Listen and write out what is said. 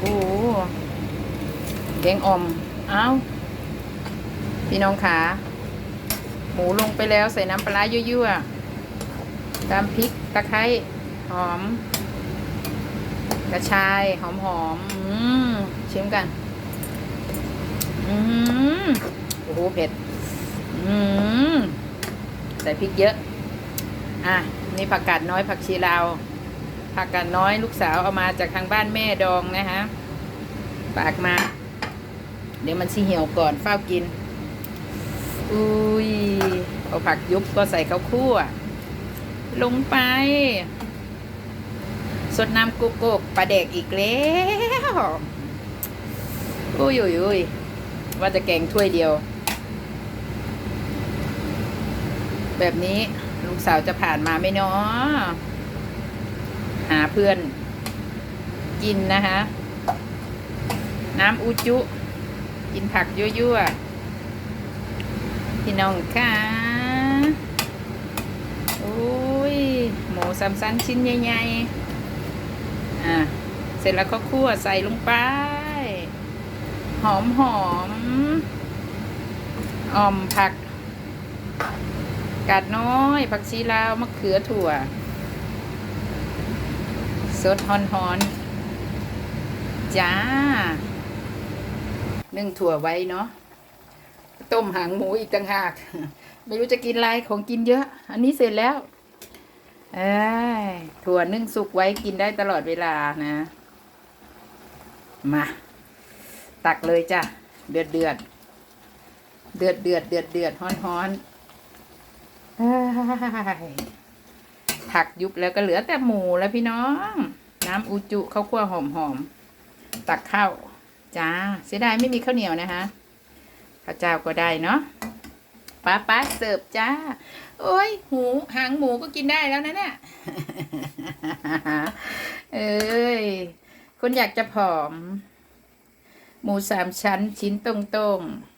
โหแกงอ่อมเอ้าพี่น้องขา หมูลงไปแล้วใส่น้ำปลาร้ายั่วๆตามพริกตะไคร้หอม กระชายหอมหอมๆอืมชิมกัน อืมโอ้โหเผ็ด อืมใส่พริกเยอะ อะ นี่ผักกาดน้อยผักชีลาว ผักกาดน้อยลูกสาวเอามาจากทางบ้านแม่ดองนะคะฝากมา เดี๋ยวมันสิเหี่ยวก่อนเฝ้ากิน อุ้ยเอาผักยุบก็ใส่ข้าวคั่ว ลงไป สดน้ำกุกกกปลาเด็กอีกแล้วอุ้ยอุ้ยอุ้ยว่าจะแกงถ้วยเดียว แบบนี้ลูกสาวจะผ่านมาไหมเนาะ เพื่อน กินนะคะ น้ำอูจุ กินผักยั่วๆพี่น้องค่ะโอ้ยหมูสามสั้นชิ้นใหญ่ๆอะเสร็จแล้วก็คั่วใส่ลงไป หอมหอมอ่อมผัก กาดน้อย ผักชีลาวมะเขือถั่ว สดฮอนฮอนๆจ้า นึ่งถั่วไว้เนาะ ต้มหางหมูอีกต่างหาก ไม่รู้จะกินอะไรของกินเยอะ อันนี้เสร็จแล้ว เอ้ถั่วนึ่งสุกไว้กินได้ตลอดเวลานะ มา ตักเลยจ้ะ เดือดเดือด เดือดเดือดเดือดเดือดฮ้อนฮ้อนผักยุบแล้วก็เหลือแต่หมูแล้วพี่น้อง น้ำอูจุข้าวคั่วหอมหอมๆตักข้าวจ้าเสียดายไม่มีข้าวเหนียวนะคะข้าวเจ้าก็ได้เนาะป้าป้าเสิร์ฟจ้า โอ้ยหูหางหมูก็กินได้แล้วนะเนี่ยเอ้ยคนอยากจะผอม หมูสามชั้นชิ้นตรงๆ